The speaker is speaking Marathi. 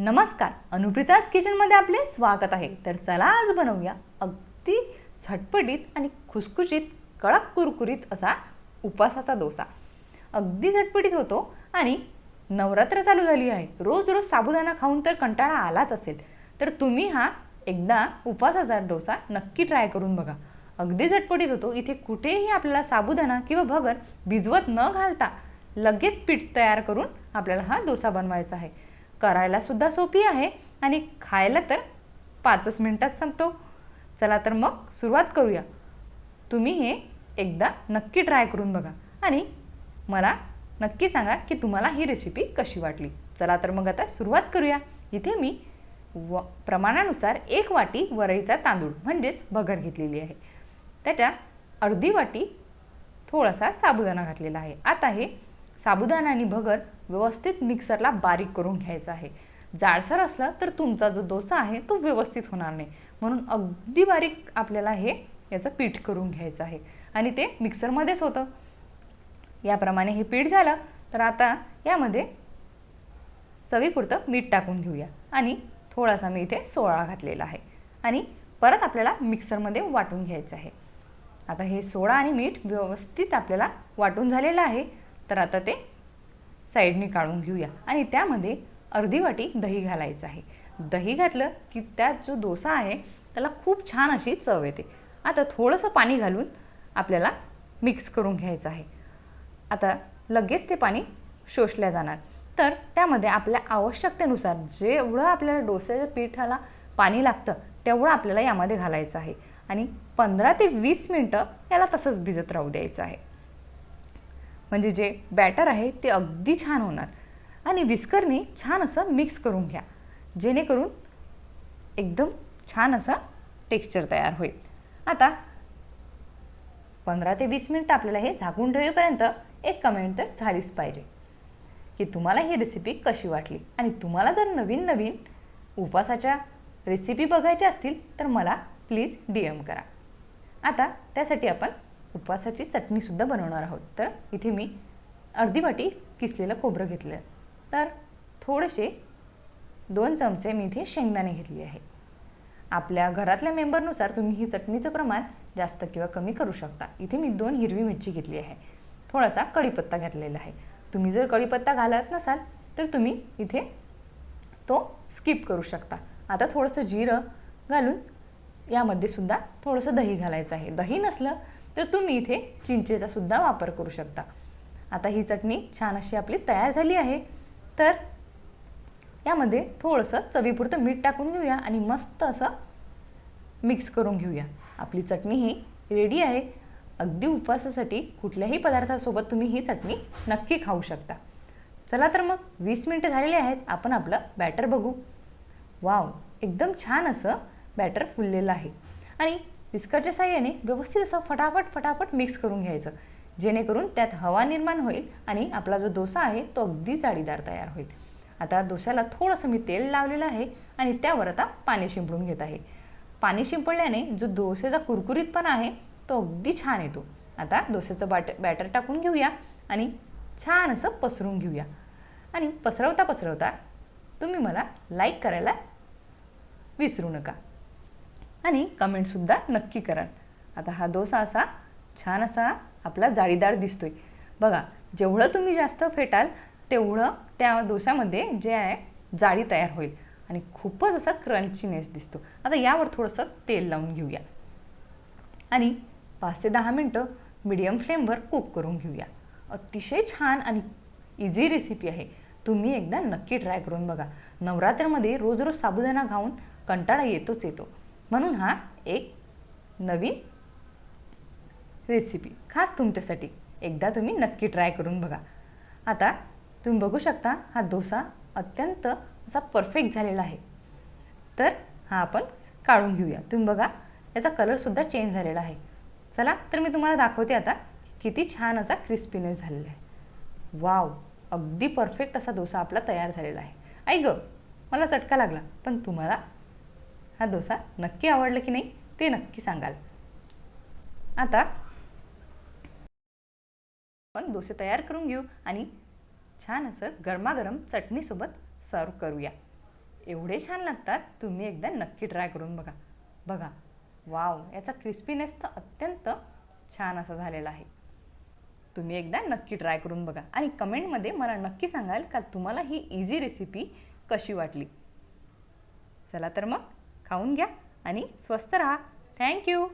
नमस्कार अनुप्रिताज किचनमध्ये आपले स्वागत आहे. तर चला आज बनवूया अगदी झटपटीत आणि खुसखुशीत कडक कुरकुरीत असा उपवासाचा डोसा. अगदी झटपटीत होतो आणि नवरात्र चालू झाली आहे. रोज रोज साबुदाणा खाऊन तर कंटाळा आलाच असेल. तर तुम्ही हा एकदा उपवासाचा डोसा नक्की ट्राय करून बघा. अगदी झटपटीत होतो. इथे कुठेही आपल्याला साबुदाणा किंवा भगर भिजवत न घालता लगेच पीठ तयार करून आपल्याला हा डोसा बनवायचा आहे. करायलासुद्धा सोपी आहे. आणि खायला तर पाचच मिनटात संपतो. चला तर मग सुरुवात करूया. तुम्ही हे एकदा नक्की ट्राय करून बघा. आणि मला नक्की सांगा की तुम्हाला ही रेसिपी कशी वाटली? चला तर मग आता सुरुवात करूया. इथे मी व प्रमाणानुसार एक वाटी वरईचा तांदूळ म्हणजेच भगर घेतलेली आहे. त्याच्या अर्धी वाटी थोडासा साबुदाणा घातलेला आहे. आता हे साबुदाणा आणि भगर व्यवस्थित मिक्सरला बारीक करून घ्यायचा आहे. जाडसर असलं तर तुमचा जो डोसा आहे तो व्यवस्थित होणार नाही. म्हणून अगदी बारीक आपल्याला हे याचं पीठ करून घ्यायचं आहे. आणि ते मिक्सरमध्येच होतं. याप्रमाणे हे पीठ झालं तर आता यामध्ये चवीपुरतं मीठ टाकून घेऊया. आणि थोडासा मी इथे सोळा घातलेला आहे. आणि परत आपल्याला मिक्सरमध्ये वाटून घ्यायचं आहे. आता हे सोडा आणि मीठ व्यवस्थित आपल्याला वाटून झालेलं आहे. तर आता ते साईडने काढून घेऊया. आणि त्यामध्ये अर्धी वाटी दही घालायचं आहे. दही घातलं की त्यात जो डोसा आहे त्याला खूप छान अशी चव येते. आता थोडंसं पाणी घालून आपल्याला मिक्स करून घ्यायचं आहे. आता लगेच ते पाणी शोषल्या जाणार. तर त्यामध्ये आपल्या आवश्यकतेनुसार जेवढं आपल्याला डोस्याच्या पिठाला पाणी लागतं तेवढं आपल्याला यामध्ये घालायचं आहे. आणि पंधरा ते वीस मिनटं याला तसंच भिजत राहू द्यायचं आहे. म्हणजे जे बॅटर आहे ते अगदी छान होणार. आणि विस्करने छान असं मिक्स करून घ्या. जेणेकरून एकदम छान असा टेक्स्चर तयार होईल. आता पंधरा ते वीस मिनटं आपल्याला हे झाकून ठेवेपर्यंत एक कमेंट तर झालीच पाहिजे. की तुम्हाला ही रेसिपी कशी वाटली? आणि तुम्हाला जर नवीन नवीन उपवासाच्या रेसिपी बघायच्या असतील तर मला प्लीज डी एम करा. आता त्यासाठी आपण उपवासाची चटणीसुद्धा बनवणार आहोत. तर इथे मी अर्धी वाटी किसलेलं खोबरं घेतलं तर थोडेसे दोन चमचे मी इथे शेंगदाणे घेतली आहे. आपल्या घरातल्या मेंबरनुसार तुम्ही ही चटणीचं प्रमाण जास्त किंवा कमी करू शकता. इथे मी दोन हिरवी मिरची घेतली आहे. थोडासा कढीपत्ता घातलेला आहे. तुम्ही जर कढीपत्ता घालत नसाल तर तुम्ही इथे तो स्किप करू शकता. आता थोडंसं जिरं घालून यामध्ये सुद्धा थोडंसं दही घालायचं आहे. दही नसलं तर तुम्ही इथे चिंचेचा सुद्धा वापर करू शकता. आता ही चटणी छान अशी आपली तयार झाली आहे. तर यामध्ये थोडंसं चवीपुरतं मीठ टाकून घेऊया आणि मस्त असं मिक्स करून घेऊया. आपली चटणी ही रेडी आहे. अगदी उपवासासाठी कुठल्याही पदार्थासोबत तुम्ही ही चटणी नक्की खाऊ शकता. चला तर मग वीस मिनटं झालेली आहेत. आपण आपलं बॅटर बघू. वाव एकदम छान असं बॅटर फुललेलं आहे. आणि विस्करच्या साह्याने व्यवस्थित असं फटाफट फटाफट मिक्स करून घ्यायचं. जेणेकरून त्यात हवा निर्माण होईल आणि आपला जो डोसा आहे तो अगदी जाळीदार तयार होईल. आता डोस्याला थोडंसं मी तेल लावलेलं आहे आणि त्यावर आता पाणी शिंपडून घेत आहे. पाणी शिंपडल्याने जो डोसेचा कुरकुरीतपणा आहे तो अगदी छान येतो. आता डोसेचं बाट बॅटर टाकून घेऊया आणि छान असं पसरून घेऊया. आणि पसरवता पसरवता तुम्ही मला लाईक करायला विसरू नका. आणि कमेंटसुद्धा नक्की कराल आता हा डोसा असा छान असा आपला जाळीदार दिसतोय. बघा जेवढं तुम्ही जास्त फेटाल तेवढं त्या डोस्यामध्ये जे आहे जाळी तयार होईल. आणि खूपच असा क्रंचीनेस दिसतो. आता यावर थोडंसं तेल लावून घेऊया. आणि पाच ते दहा मिनटं मिडियम फ्लेमवर कुक करून घेऊया. अतिशय छान आणि इझी रेसिपी आहे. तुम्ही एकदा नक्की ट्राय करून बघा. नवरात्रमध्ये रोज रोज साबुदाणा खाऊन कंटाळा येतोच येतो. म्हणून हा एक नवीन रेसिपी खास तुमच्यासाठी एकदा तुम्ही नक्की ट्राय करून बघा. आता तुम्ही बघू शकता हा डोसा अत्यंत असा परफेक्ट झालेला आहे. तर हा आपण काढून घेऊया. तुम्ही बघा याचा कलरसुद्धा चेंज झालेला आहे. चला तर मी तुम्हाला दाखवते आता किती छान असा क्रिस्पीनेस झालेला आहे. वाव अगदी परफेक्ट असा डोसा आपला तयार झालेला आहे. ऐक गं मला चटका लागला पण तुम्हाला हा डोसा नक्की आवडला की नाही ते नक्की सांगाल. आता आपण डोसे तयार करून घेऊ आणि छान असं गरमागरम चटणीसोबत सर्व करूया. एवढे छान लागतात तुम्ही एकदा नक्की ट्राय करून बघा. बघा वाव याचा क्रिस्पीनेस तर अत्यंत छान असा झालेला आहे. तुम्ही एकदा नक्की ट्राय करून बघा आणि कमेंटमध्ये मला नक्की सांगाल का तुम्हाला ही इझी रेसिपी कशी वाटली. चला तर मग खाऊन घ्या आणि स्वस्त राहा. थँक्यू